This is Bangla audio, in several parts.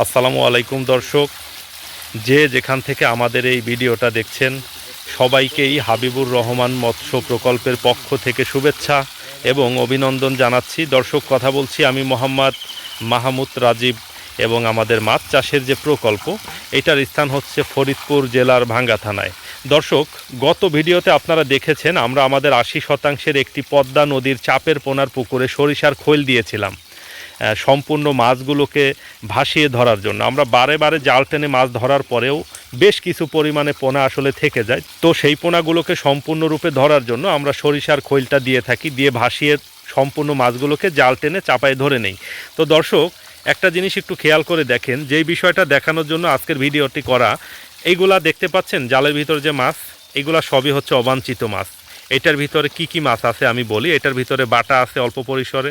আসসালামু আলাইকুম দর্শক। যে যেখান থেকে আমাদের এই ভিডিওটা দেখছেন, সবাইকেই হাবিবুর রহমান মৎস্য প্রকল্পের পক্ষ থেকে শুভেচ্ছা এবং অভিনন্দন জানাচ্ছি। দর্শক, কথা বলছি আমি মোহাম্মদ মাহমুদ রাজীব এবং আমাদের মাছ চাষের যে প্রকল্প, এটার স্থান হচ্ছে ফরিদপুর জেলার ভাঙ্গা থানায়। দর্শক, গত ভিডিওতে আপনারা দেখেছেন, আমরা আমাদের আশি শতাংশের একটি পদ্মা নদীর চাপের পোনার পুকুরে সরিষার খৈল দিয়েছিলাম। সম্পূর্ণ মাছগুলোকে ভাসিয়ে ধরার জন্য। আমরা বারে বারে জাল টেনে মাছ ধরার পরেও বেশ কিছু পরিমাণে পোনা আসলে থেকে যায়। তো সেই পোনাগুলোকে সম্পূর্ণরূপে ধরার জন্য আমরা সরিষার খৈলটা দিয়ে থাকি, দিয়ে ভাসিয়ে সম্পূর্ণ মাছগুলোকে জাল টেনে চাপায় ধরে নেই। তো দর্শক, একটা জিনিস একটু খেয়াল করে দেখেন, যেই বিষয়টা দেখানোর জন্য আজকের ভিডিওটি করা, এইগুলা দেখতে পাচ্ছেন জালের ভিতর যে মাছ এগুলা সবই হচ্ছে অবাঞ্ছিত মাছ। এটার ভিতরে কি কি মাছ আছে আমি বলি, এটার ভিতরে বাটা আছে অল্প পরিসরে।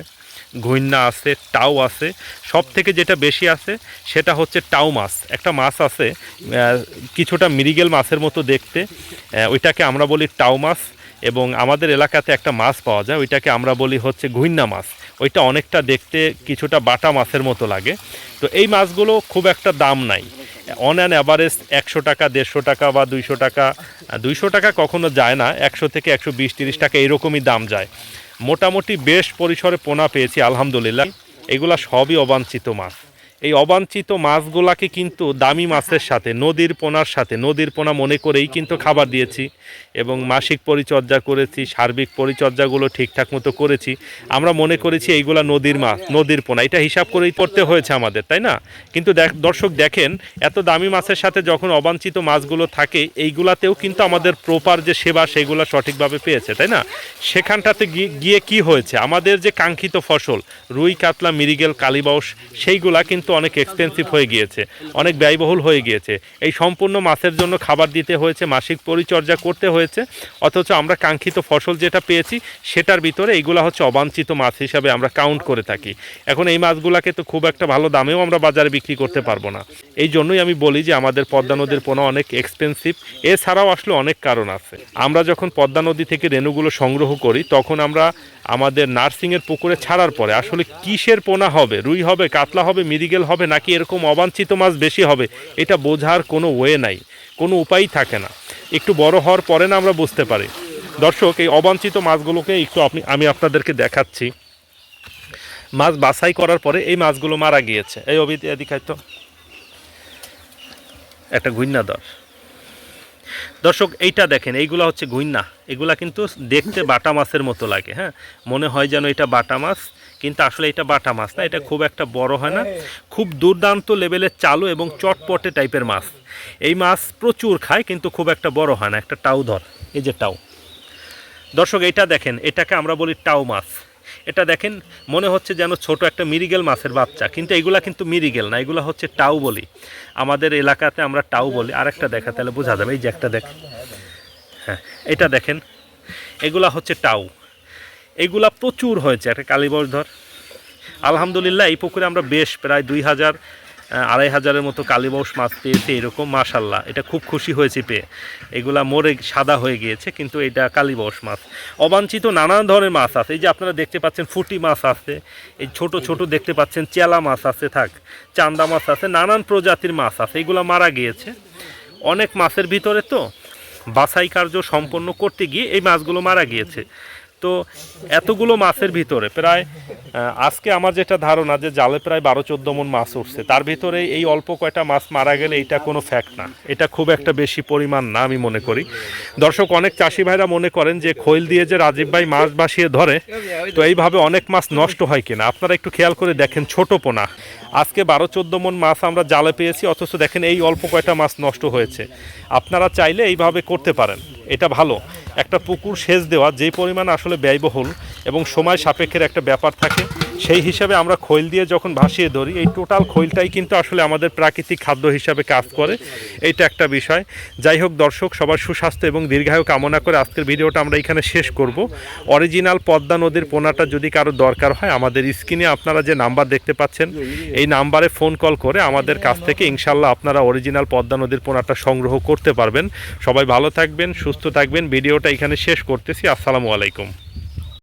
ঘৈন্না আছে, টাও আছে। সব থেকে যেটা বেশি আছে সেটা হচ্ছে টাও মাছ। একটা মাছ আছে কিছুটা মিরিগেল মাছের মতো দেখতে। ওইটাকে আমরা বলি টাও মাছ এবং আমাদের এলাকাতে একটা মাছ পাওয়া যায়, ওইটাকে আমরা বলি হচ্ছে ঘুইন্না মাছ। ওইটা অনেকটা দেখতে কিছুটা বাটা মাছের মতো লাগে। তো এই মাছগুলো খুব একটা দাম নাই। অন অ্যান অ্যাভারেজ একশো টাকা, দেড়শো টাকা বা দুইশো টাকা দুইশো টাকা কখনো যায় না, একশো থেকে একশো বিশ, তিরিশ টাকা এরকমই দাম যায়। মোটামুটি বেশ পরিসরে পোনা পেয়েছি, আলহামদুলিল্লাহ। এগুলা সবই অবাঞ্ছিত মাছ। এই অবাঞ্ছিত মাছগুলাকে কিন্তু দামি মাছের সাথে, নদীর পোনার সাথে, নদীর পোনা মনে করেই কিন্তু খাবার দিয়েছি এবং মাসিক পরিচর্যা করেছি, সার্বিক পরিচর্যাগুলো ঠিকঠাক মতো করেছি। আমরা মনে করেছি এইগুলা নদীর মাছ, নদীর পোনা, এটা হিসাব করেই করতে হয়েছে আমাদের, তাই না? কিন্তু দর্শক দেখেন, এত দামি মাছের সাথে যখন অবাঞ্ছিত মাছগুলো থাকে, এইগুলাতেও কিন্তু আমাদের প্রপার যে সেবা সেগুলো সঠিকভাবে পেয়েছে, তাই না? সেখানটাতে গিয়ে কি হয়েছে? আমাদের যে কাঙ্ক্ষিত ফসল, রুই, কাতলা মিরিগেল কালিবাউস, সেইগুলা কিন্তু অনেক এক্সপেন্সিভ হয়ে গিয়েছে, অনেক ব্যয়বহুল হয়ে গিয়েছে। এই সম্পূর্ণ মাছের জন্য খাবার দিতে হয়েছে, মাসিক পরিচর্যা করতে হয়েছে, অথচ আমরা কাঙ্ক্ষিত ফসল যেটা পেয়েছি, সেটার ভিতরে এইগুলা হচ্ছে অবাঞ্ছিত মাছ হিসাবে আমরা কাউন্ট করে থাকি। এখন এই মাছগুলাকে তো খুব একটা ভালো দামেও আমরা বাজারে বিক্রি করতে পারব না। এই জন্যই আমি বলি যে আমাদের পদ্মা নদীর পোনা অনেক এক্সপেন্সিভ এছাড়াও আসলে অনেক কারণ আছে। আমরা যখন পদ্মা নদী থেকে রেণুগুলো সংগ্রহ করি, তখন আমরা আমাদের নার্সিংয়ের পুকুরে ছাড়ার পরে আসলে কিসের পোনা হবে? রুই হবে, কাতলা হবে মিরিগেল হবে, নাকি এরকম অবাঞ্ছিত মাছ বেশি হবে? এটা বোঝার কোনো ওয়ে নাই, কোনো উপায়ই থাকে না। একটু বড় হওয়ার পরে না আমরা বুঝতে পারি। দর্শক, এই অবাঞ্ছিত মাছগুলোকে একটু আপনি, আমি আপনাদেরকে দেখাচ্ছি। মাছ বাছাই করার পরে এই মাছগুলো মারা গিয়েছে। এই অভিধি এদিকে তো। একটা ঘুইন্না দর দর্শক, এইটা দেখেন, এইগুলো হচ্ছে গুইন্না এগুলা কিন্তু দেখতে বাটা মাছের মতো লাগে হ্যাঁ? মনে হয় যেন এটা বাটা মাছ, কিন্তু আসলে এটা বাটা মাছ না, এটা খুব একটা বড় হয় না। খুব দুর্দান্ত লেভেলের চালু এবং চটপটে টাইপের মাছ। এই মাছ প্রচুর খায়, কিন্তু খুব একটা বড় হয় না, একটা টাউ ধর, এই যে টাউ। দর্শক এটা দেখেন, এটাকে আমরা বলি টাউ মাছ। এটা দেখেন, মনে হচ্ছে যেন ছোট একটা মিরিগেল মাছের বাচ্চা, কিন্তু এগুলা কিন্তু মিরিগেল না, এগুলো হচ্ছে টাউ বলি। আমাদের এলাকাতে আমরা টাউ বলি। আর একটা দেখা, তাহলে বোঝা যাবে, এই যে একটা দেখ। হ্যাঁ এটা দেখেন, এগুলা হচ্ছে টাউ। এগুলা প্রচুর হয়েছে, একটা কালীবর ধর আলহামদুলিল্লাহ, এই পুকুরে আমরা বেশ প্রায় দুই হাজার আড়াই হাজারের মতো কালীবস মাছ পেয়েছি এরকম মাশাল্লাহ এটা খুব খুশি হয়েছি পেয়ে। এগুলা মরে সাদা হয়ে গিয়েছে, কিন্তু এটা কালীবস মাছ। অবাঞ্ছিত নানান ধরনের মাছ আছে। এই যে আপনারা দেখতে পাচ্ছেন ফুটি মাছ আছে, এই ছোট ছোট দেখতে পাচ্ছেন চেলা মাছ আছে, থাক, চান্দা মাছ আছে, নানান প্রজাতির মাছ আছে, এগুলো মারা গিয়েছে। অনেক মাছের ভিতরে তো বাছাই কার্য সম্পন্ন করতে গিয়ে এই মাছগুলো মারা গিয়েছে। তো এতগুলো মাছের ভিতরে প্রায় আজকে আমার যেটা ধারণা যে জালে প্রায় বারো চোদ্দ মন মাছ উঠছে, তার ভিতরে এই অল্প কয়টা মাছ মারা গেলে এটা কোনো ফ্যাক্ট না। এটা খুব একটা বেশি পরিমাণ না আমি মনে করি। দর্শক, অনেক চাষি ভাইরা মনে করেন যে খৈল দিয়ে যে রাজীব ভাই মাছ বাসিয়ে ধরে, তো এইভাবে অনেক মাছ নষ্ট হয় কিনা? আপনারা একটু খেয়াল করে দেখেন, ছোট পোনা। আজকে বারো চোদ্দ মন মাছ আমরা জালে পেয়েছি, অথচ দেখেন এই অল্প কয়টা মাছ নষ্ট হয়েছে। আপনারা চাইলে এইভাবে করতে পারেন, এটা ভালো। একটা পুকুর সেচ দেওয়া যেই পরিমাণ আসলে ব্যয়বহুল এবং সময় সাপেক্ষের একটা ব্যাপার থাকে। সেই হিসাবে আমরা খৈল দিয়ে যখন ভাসিয়ে ধরি, এই টোটাল খৈলটাই কিন্তু আসলে আমাদের প্রাকৃতিক খাদ্য হিসাবে কাজ করে। এইটা একটা বিষয়। যাই হোক দর্শক, সবার সুস্বাস্থ্য এবং দীর্ঘায়ু কামনা করে আজকের ভিডিওটা আমরা এখানে শেষ করব। অরিজিনাল পদ্মা নদীর পোনাটা যদি কারও দরকার হয়, আমাদের স্ক্রিনে আপনারা যে নাম্বার দেখতে পাচ্ছেন, এই নাম্বারে ফোন কল করে আমাদের কাছ থেকে ইনশাল্লাহ আপনারা অরিজিনাল পদ্মা নদীর পোনাটা সংগ্রহ করতে পারবেন। সবাই ভালো থাকবেন, সুস্থ থাকবেন। ভিডিওটা এখানে শেষ করতেছি। আসসালামু আলাইকুম।